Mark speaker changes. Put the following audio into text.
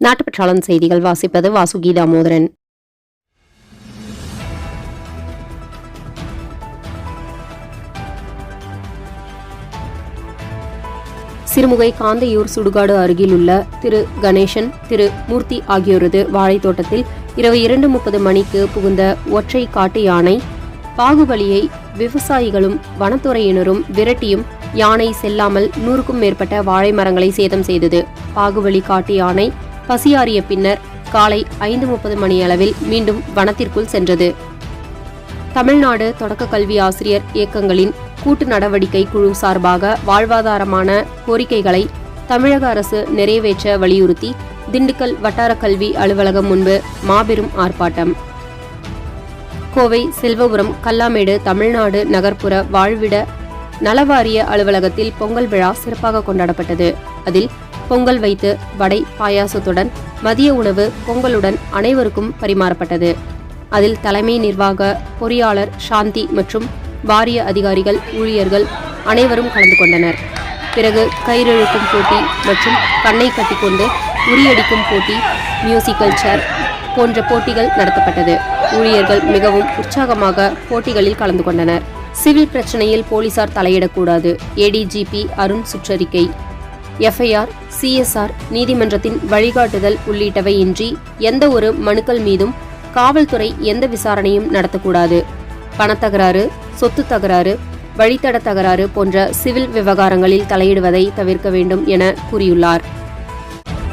Speaker 1: நாட்டுப்பற்றாளன் செய்திகள் வாசிப்பது வாசுகி தாமோதரன் சிறுமுகை காந்தையூர் சுடுகாடு அருகிலுள்ள திரு கணேசன் திரு மூர்த்தி ஆகியோரது வாழைத்தோட்டத்தில் இரவு இரண்டு முப்பது மணிக்கு புகுந்த ஒற்றை காட்டு யானை பாகுபலியை விவசாயிகளும் வனத்துறையினரும் விரட்டியும் யானை செல்லாமல் நூறுக்கும் மேற்பட்ட வாழை மரங்களை சேதம் செய்தது. பாகுபலி காட்டு யானை பசியாறிய பின்னர் காலை ஐந்து முப்பது மணியளவில் மீண்டும் வனத்திற்குள் சென்றது. தமிழ்நாடு தொடக்க கல்வி ஆசிரியர் இயக்கங்களின் கூட்டு நடவடிக்கை குழு சார்பாக வாழ்வாதாரமான கோரிக்கைகளை தமிழக அரசு நிறைவேற்ற வலியுறுத்தி திண்டுக்கல் வட்டார கல்வி அலுவலகம் முன்பு மாபெரும் ஆர்ப்பாட்டம். கோவை செல்வபுரம் கல்லாமேடு தமிழ்நாடு நகர்ப்புற வாழ்விட நலவாரிய அலுவலகத்தில் பொங்கல் விழா சிறப்பாக கொண்டாடப்பட்டது. அதில் பொங்கல் வைத்து வடை பாயாசத்துடன் மதிய உணவு பொங்கலுடன் அனைவருக்கும் பரிமாறப்பட்டது. அதில் தலைமை நிர்வாக பொறியாளர் சாந்தி மற்றும் வாரிய அதிகாரிகள் ஊழியர்கள் அனைவரும் கலந்து கொண்டனர். பிறகு கயிறெழுக்கும் போட்டி மற்றும் கண்ணை கட்டிக்கொண்டு உரியடிக்கும் போட்டி மியூசிக்கல் சேர் போன்ற போட்டிகள் நடத்தப்பட்டது. ஊழியர்கள் மிகவும் உற்சாகமாக போட்டிகளில் கலந்து கொண்டனர். சிவில் பிரச்சனையில் போலீசார் தலையிடக்கூடாது. ஏடிஜிபி அருண் சுற்றறிக்கை. எஃப்ஐஆர் சிஎஸ்ஆர் நீதிமன்றத்தின் வழிகாட்டுதல் உள்ளிட்டவை இன்றி எந்த ஒரு மனுக்கள் மீதும் காவல்துறை எந்த விசாரணையும் நடத்தக்கூடாது. பணத்தகராறு சொத்து தகராறு வழித்தட தகராறு போன்ற சிவில் விவகாரங்களில் தலையிடுவதை தவிர்க்க வேண்டும் என கூறியுள்ளார்.